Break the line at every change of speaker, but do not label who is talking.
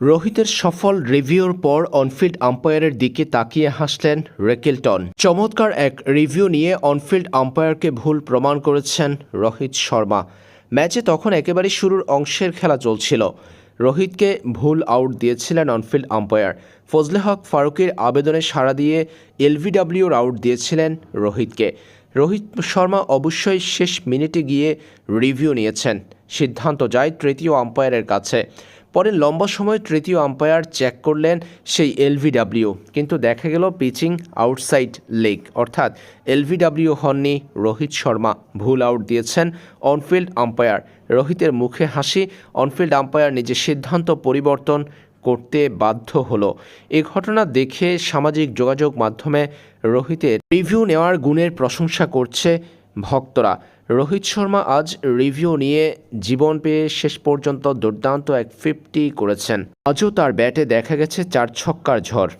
রোহিতের সফল রিভিউর পর অনফিল্ড আম্পায়ারের দিকে তাকিয়ে হাসলেন রেকেলটন। চমৎকার এক রিভিউ নিয়ে অনফিল্ড আম্পায়ারকে ভুল প্রমাণ করেছেন রোহিত শর্মা। ম্যাচে তখন একেবারে শুরুর অংশের খেলা চলছিল। রোহিতকে ভুল আউট দিয়েছিলেন অনফিল্ড আম্পায়ার। ফজলে হক ফারুকের আবেদনে সাড়া দিয়ে এলভিডব্লিউর আউট দিয়েছিলেন রোহিতকে। রোহিত শর্মা অবশ্যই শেষ মিনিটে গিয়ে রিভিউ নিয়েছেন। সিদ্ধান্ত যায় তৃতীয় আম্পায়ারের কাছে। পরে লম্বা সময় তৃতীয় আম্পায়ার চেক করলেন সেই এলভিডব্লিউ কিন্তু দেখা গেল পিচিং আউটসাইড লেগ অর্থাৎ এলভিডব্লিউ হননি, রোহিত শর্মা ভুল আউট দিয়েছেন অনফিল্ড আম্পায়ার রোহিতের মুখে হাসি অনফিল্ড আম্পায়ার নিজের সিদ্ধান্ত পরিবর্তন করতে বাধ্য হলো। এ ঘটনা দেখে সামাজিক যোগাযোগ মাধ্যমে রোহিতের রিভিউ নেওয়ার গুণের প্রশংসা করছে ভক্তরা। রোহিত শর্মা আজ রিভিউ নিয়ে জীবন পেয়ে শেষ পর্যন্ত দুর্দান্ত এক ফিফটি করেছেন। আজও তার ব্যাটে দেখা গেছে চার ছক্কার ঝড়।